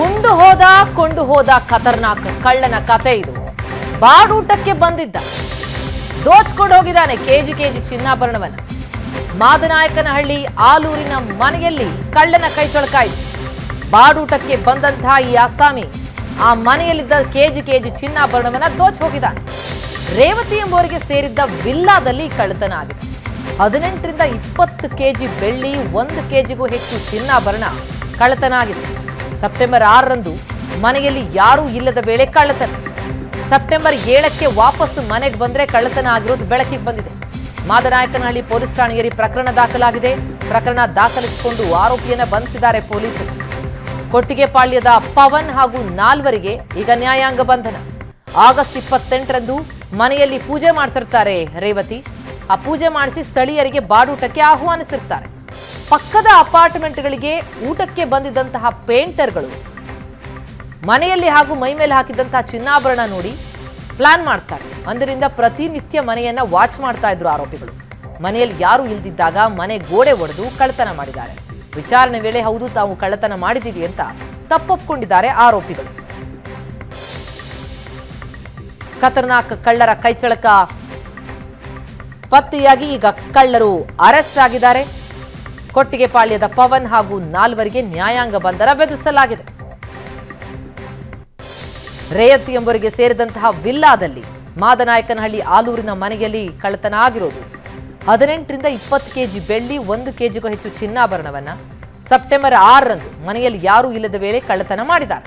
ಉಂಡು ಹೋದ, ಕೊಂಡು ಹೋದ ಖತರ್ನಾಕ್ ಕಳ್ಳನ ಕತೆ ಇದು. ಬಾಡೂಟಕ್ಕೆ ಬಂದಿದ್ದ. ದೋಚ್ಕೊಂಡು ಹೋಗಿದ್ದಾನೆ ಕೆಜಿ ಕೆಜಿ ಚಿನ್ನಾಭರಣವನ್ನು. ಮಾದನಾಯಕನಹಳ್ಳಿ ಆಲೂರಿನ ಮನೆಯಲ್ಲಿ ಕಳ್ಳನ ಕೈ ಬಾಡೂಟಕ್ಕೆ ಬಂದಂತಹ ಈ ಅಸ್ಸಾಮಿ ಆ ಮನೆಯಲ್ಲಿದ್ದ ಕೆಜಿ ಕೆಜಿ ಚಿನ್ನಾಭರಣವನ್ನ ದೋಚ್ ಹೋಗಿದ್ದಾನೆ. ರೇವತಿ ಎಂಬುವರಿಗೆ ಸೇರಿದ್ದ ವಿಲ್ಲಾದಲ್ಲಿ ಕಳ್ಳತನ ಆಗಿದೆ ಹದಿನೆಂಟರಿಂದ ಇಪ್ಪತ್ತು ಕೆಜಿ ಬೆಳ್ಳಿ, ಒಂದು ಕೆಜಿಗೂ ಹೆಚ್ಚು ಚಿನ್ನಾಭರಣ ಕಳ್ಳತನ ಆಗಿದೆ ಸೆಪ್ಟೆಂಬರ್ ಆರರಂದು ಮನೆಯಲ್ಲಿ ಯಾರೂ ಇಲ್ಲದ ವೇಳೆ ಕಳ್ಳತನ. ಸೆಪ್ಟೆಂಬರ್ ಏಳಕ್ಕೆ ವಾಪಸ್ ಮನೆಗೆ ಬಂದ್ರೆ ಕಳ್ಳತನ ಆಗಿರೋದು ಬೆಳಕಿಗೆ ಬಂದಿದೆ. ಮಾದನಾಯಕನಹಳ್ಳಿ ಪೊಲೀಸ್ ಠಾಣೆಯಲ್ಲಿ ಪ್ರಕರಣ ದಾಖಲಾಗಿದೆ. ಪ್ರಕರಣ ದಾಖಲಿಸಿಕೊಂಡು ಆರೋಪಿಯನ್ನು ಬಂಧಿಸಿದ್ದಾರೆ ಪೊಲೀಸರು. ಕೊಟ್ಟಿಗೆಪಾಳ್ಯದ ಪವನ್ ಹಾಗೂ ನಾಲ್ವರಿಗೆ ಈಗ ನ್ಯಾಯಾಂಗ ಬಂಧನ. ಆಗಸ್ಟ್ ಇಪ್ಪತ್ತೆಂಟರಂದು ಮನೆಯಲ್ಲಿ ಪೂಜೆ ಮಾಡಿಸಿರ್ತಾರೆ ರೇವತಿ. ಆ ಪೂಜೆ ಮಾಡಿಸಿ ಸ್ಥಳೀಯರಿಗೆ ಬಾಡೂಟಕ್ಕೆ ಆಹ್ವಾನಿಸಿರ್ತಾರೆ. ಪಕ್ಕದ ಅಪಾರ್ಟ್ಮೆಂಟ್ಗಳಿಗೆ ಊಟಕ್ಕೆ ಬಂದಿದ್ದಂತಹ ಪೇಂಟರ್ಗಳು ಮನೆಯಲ್ಲಿ ಹಾಗೂ ಮೈ ಮೇಲೆ ಹಾಕಿದಂತಹ ಚಿನ್ನಾಭರಣ ನೋಡಿ ಪ್ಲಾನ್ ಮಾಡ್ತಾರೆ. ಅಂದರಿಂದ ಪ್ರತಿನಿತ್ಯ ಮನೆಯನ್ನ ವಾಚ್ ಮಾಡ್ತಾ ಇದ್ರು ಆರೋಪಿಗಳು. ಮನೆಯಲ್ಲಿ ಯಾರು ಇಲ್ದಿದ್ದಾಗ ಮನೆ ಗೋಡೆ ಒಡೆದು ಕಳ್ಳತನ ಮಾಡಿದ್ದಾರೆ. ವಿಚಾರಣೆ ವೇಳೆ ಹೌದು, ತಾವು ಕಳ್ಳತನ ಮಾಡಿದ್ದೀವಿ ಅಂತ ತಪ್ಪೊಪ್ಕೊಂಡಿದ್ದಾರೆ ಆರೋಪಿಗಳು. ಖತರ್ನಾಕ್ ಕಳ್ಳರ ಕೈಚಳಕ ಪತ್ತೆಯಾಗಿ ಈಗ ಕಳ್ಳರು ಅರೆಸ್ಟ್ ಆಗಿದ್ದಾರೆ. ಕೊಟ್ಟಿಗೆಪಾಳ್ಯದ ಪವನ್ ಹಾಗೂ ನಾಲ್ವರಿಗೆ ನ್ಯಾಯಾಂಗ ಬಂಧನ ವಿಧಿಸಲಾಗಿದೆ. ರೇಯತ್ ಎಂಬುವರಿಗೆ ಸೇರಿದಂತಹ ವಿಲ್ಲಾದಲ್ಲಿ ಮಾದನಾಯಕನಹಳ್ಳಿ ಆಲೂರಿನ ಮನೆಯಲ್ಲಿ ಕಳ್ಳತನ ಆಗಿರೋದು ಹದಿನೆಂಟರಿಂದ ಇಪ್ಪತ್ತು ಕೆಜಿ ಬೆಳ್ಳಿ, ಒಂದು ಕೆಜಿಗೂ ಹೆಚ್ಚು ಚಿನ್ನಾಭರಣವನ್ನು ಸೆಪ್ಟೆಂಬರ್ ಆರರಂದು ಮನೆಯಲ್ಲಿ ಯಾರೂ ಇಲ್ಲದ ವೇಳೆ ಕಳ್ಳತನ ಮಾಡಿದ್ದಾರೆ.